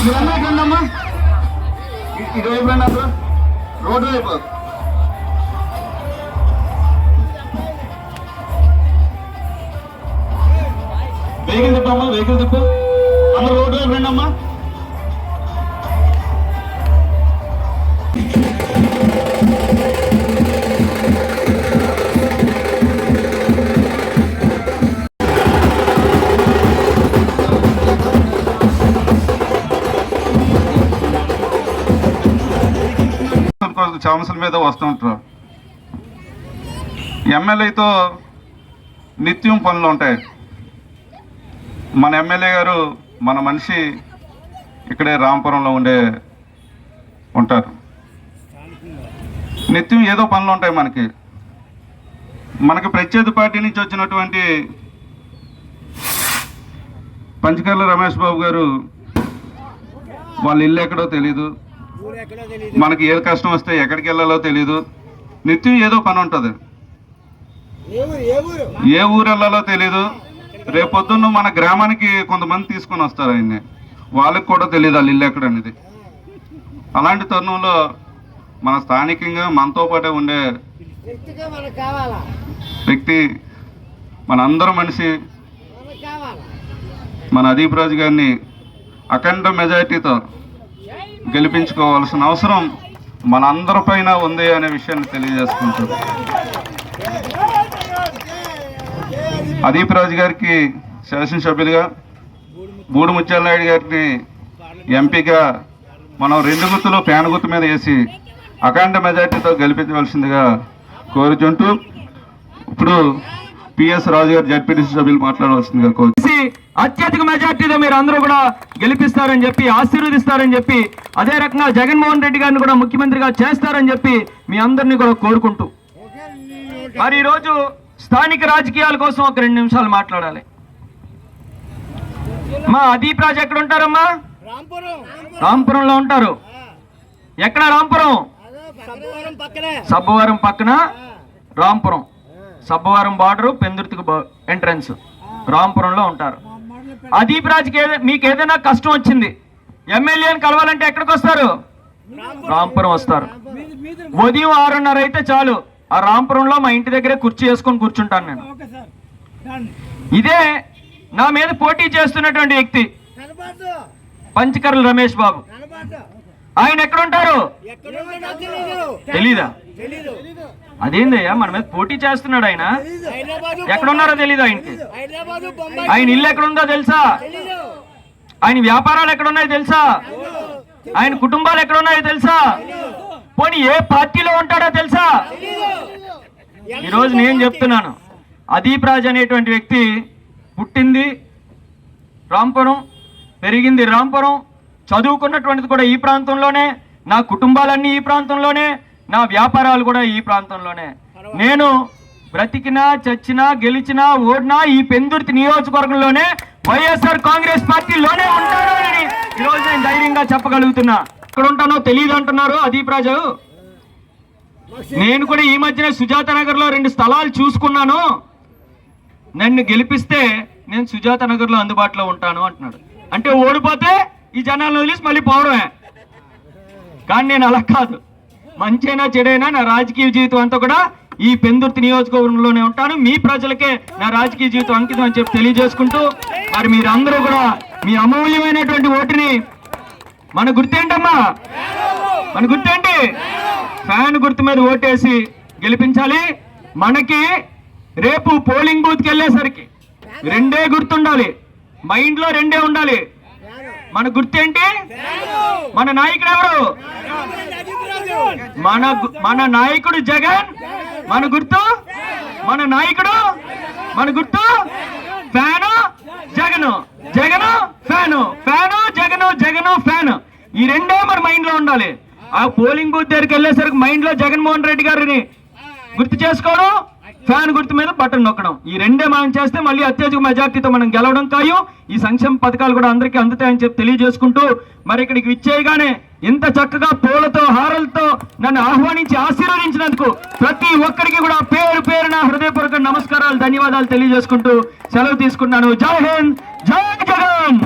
ఇదన్నా ఎక్కడమ్మా ఇది వైపు రండి అప్పుడు రోడ్డు వైపు వెహికల్ తిప్పమ్మా వెహికల్ తిప్పు. అందరూ రోడ్డు వైపు రండి ఛాన్సుల మీద వస్తుంటారు ఎమ్మెల్యేతో నిత్యం పనులు ఉంటాయి. మన ఎమ్మెల్యే గారు మన మనిషి ఇక్కడే రాంపురంలో ఉండే ఉంటారు. నిత్యం ఏదో పనులు ఉంటాయి మనకి. మనకి ప్రత్యేక పార్టీ నుంచి వచ్చినటువంటి పంచకర్ల రమేష్ బాబు గారు వాళ్ళ ఇల్లు ఎక్కడో తెలీదు. మనకి ఏ కష్టం వస్తే ఎక్కడికి వెళ్ళాలో తెలీదు. నిత్యం ఏదో పని ఉంటుంది. ఏ ఊరు వెళ్ళాలో తెలీదు. రేపొద్దున్న మన గ్రామానికి కొంతమంది తీసుకొని వస్తారు ఆయన్ని. వాళ్ళకి కూడా తెలియదు వాళ్ళ ఇల్లు ఎక్కడ అనేది. అలాంటి తరుణంలో మన స్థానికంగా మనతో పాటే ఉండే వ్యక్తి మన అందరం మనిషి. మన అదీప్ రాజు గారిని అఖండ మెజారిటీతో గెలిపించుకోవాల్సిన అవసరం మన పైన ఉంది అనే విషయాన్ని తెలియజేసుకుంటారు అదీప్ రాజు గారికి శాసనసభ్యులుగా బూడి ముత్యాలనాయుడు గారిని ఎంపీగా మనం రెండు గుర్తులు ఫ్యాన్ గుర్తు మీద వేసి అఖండ మెజార్టీతో గెలిపించవలసిందిగా కోరుచుంటూ ఇప్పుడు పిఎస్ రాజు గారు జడ్పీటీసీ సభ్యులు మాట్లాడవలసిందిగా కోరు అత్యధిక మెజార్టీతో మీరు అందరూ కూడా గెలిపిస్తారని చెప్పి ఆశీర్వదిస్తారని చెప్పి అదే రకంగా జగన్మోహన్ రెడ్డి గారిని కూడా ముఖ్యమంత్రిగా చేస్తారని చెప్పి మీ అందరినీ కూడా కోరుకుంటూ. మరి ఈరోజు స్థానిక రాజకీయాల కోసం ఒక రెండు నిమిషాలు మాట్లాడాలి. మా అదీప్ రాజు ఎక్కడ ఉంటారమ్మా రాంపురంలో ఉంటారు. ఎక్కడ రాంపురం? సబ్బవరం సబ్బవరం పక్కన రాంపురం. సబ్బవరం బార్డర్ పెందుర్తికి ఎంట్రన్స్ రాంపురంలో ఉంటారు. అదీప్ రాజుకి ఏదైనా మీకు ఏదైనా కష్టం వచ్చింది ఎమ్మెల్యేని కలవాలంటే ఎక్కడికి వస్తారు? రాంపురం వస్తారు. ఉదయం ఆరున్నర అయితే చాలు. ఆ రాంపురంలో మా ఇంటి దగ్గరే కుర్చీ వేసుకొని కూర్చుంటాను నేను. ఇదే నా మీద పోటీ చేస్తున్నటువంటి వ్యక్తి పంచకర్ల రమేష్ బాబు. ఆయన ఎక్కడ ఉంటారు ఎక్కడ ఉందో తెలీదు. తెలీదా? తెలీదు. అదేందయ్యా? మన మీద పోటీ చేస్తున్నాడు ఆయన. ఎక్కడున్నారో తెలీదు ఆయనకి. ఆయన ఇల్లు ఎక్కడుందో తెలుసా? ఆయన వ్యాపారాలు ఎక్కడున్నాయో తెలుసా? ఆయన కుటుంబాలు ఎక్కడున్నాయో తెలుసా? పోనీ ఏ పార్టీలో ఉంటాడో తెలుసా? ఈరోజు నేను చెప్తున్నాను. అదీప్ రాజ్ అనేటువంటి వ్యక్తి పుట్టింది రాంపురం పెరిగింది రాంపురం చదువుకున్నటువంటిది కూడా ఈ ప్రాంతంలోనే నా కుటుంబాలన్నీ ఈ ప్రాంతంలోనే నా వ్యాపారాలు కూడా ఈ ప్రాంతంలోనే. నేను బ్రతికినా చచ్చినా గెలిచినా ఓడినా ఈ పెందుర్తి నియోజకవర్గంలోనే వైఎస్ఆర్ కాంగ్రెస్ పార్టీలోనే ఉంటాను అని ఈరోజు నేను ధైర్యంగా చెప్పగలుగుతున్నా. ఇక్కడ ఉంటానో తెలియదు అంటున్నారు అదీప్ రాజు. నేను కూడా ఈ మధ్యనే సుజాత నగర్లో రెండు స్థలాలు చూసుకున్నాను. నన్ను గెలిపిస్తే నేను సుజాత నగర్లో అందుబాటులో ఉంటాను అంటున్నాడు. అంటే ఓడిపోతే ఈ జనాలను వదిలేసి మళ్ళీ పోవడమే. కానీ నేను అలా కాదు. మంచైనా చెడైనా నా రాజకీయ జీవితం అంతా కూడా ఈ పెందుర్తి నియోజకవర్గంలోనే ఉంటాను. మీ ప్రజలకే నా రాజకీయ జీవితం అంకితం అని చెప్పి తెలియజేసుకుంటూ మరి మీరందరూ కూడా మీ అమూల్యమైనటువంటి ఓటుని మన గుర్తేంటమ్మా? మన గుర్తేంటి? ఫ్యాన్ గుర్తు మీద ఓటేసి గెలిపించాలి. మనకి రేపు పోలింగ్ బూత్కి వెళ్ళేసరికి రెండే గుర్తుండాలి. మైండ్లో రెండే ఉండాలి. మన గుర్తేంటి? మన నాయకుడు ఎవరు? మన మన నాయకుడు జగన్? మన గుర్తు? మన నాయకుడు? మన గుర్తు? Fan? Jagan. Jagan? Fan. Fan Jagan Jagan fan. ఈ రెండే మన మైండ్లో ఉండాలి. ఆ పోలింగ్ బూత్ దగ్గరికి వెళ్ళేసరికి మైండ్లో జగన్మోహన్ రెడ్డి గారిని గుర్తు చేసుకోవడం ఫ్యాన్ గుర్తు మీద బటన్ నొక్కడం. ఈ రెండే మనం చేస్తే మళ్ళీ అత్యధిక మెజార్టీతో మనం గెలవడం ఖాయం ఈ సంక్షేమ పథకాలు కూడా అందరికీ అందుతాయని చెప్పి తెలియజేసుకుంటూ మరి ఇక్కడికి విచ్చేయగానే ఇంత చక్కగా పూలతో హారలతో నన్ను ఆహ్వానించి ఆశీర్వదించినందుకు ప్రతి ఒక్కరికి కూడా పేరు పేరున హృదయపూర్వక నమస్కారాలు ధన్యవాదాలు తెలియజేసుకుంటూ సెలవు తీసుకున్నాను. జై హింద్ జై జగన్!